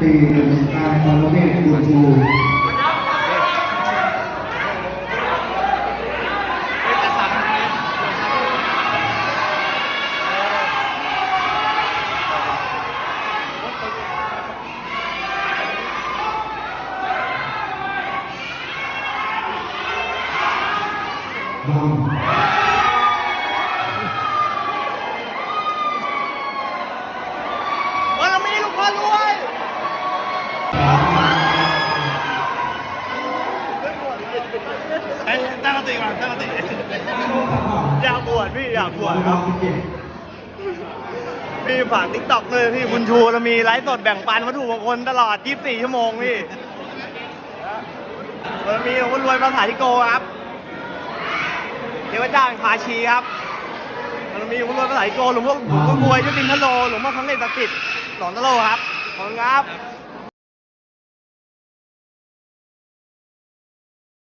ปีหนึ่งนายปรเมศบุญชูบางวันละมีลูกพ่อรวย ตั้งสติก่อนตั้งสติอยากบวชพี่อยากบวชครับพี่ฝากทิกตอกเลยพี่บุญชูเรามีไลฟ์สดแบ่งปันวัตถุมงคลตลอด 24 ชั่วโมงพี่เรามีหลวงรวยภาษาทิโกครับเทวเจ้างพาชีครับเรามีหลวงรวยภาษาทิโกหลวงพ่อหลวงพ่อรวยยุตินทโลหลวงพ่อครั้งเด็ดศักดิ์สิทธิ์หลวงตะโลครับขอบคุณครับ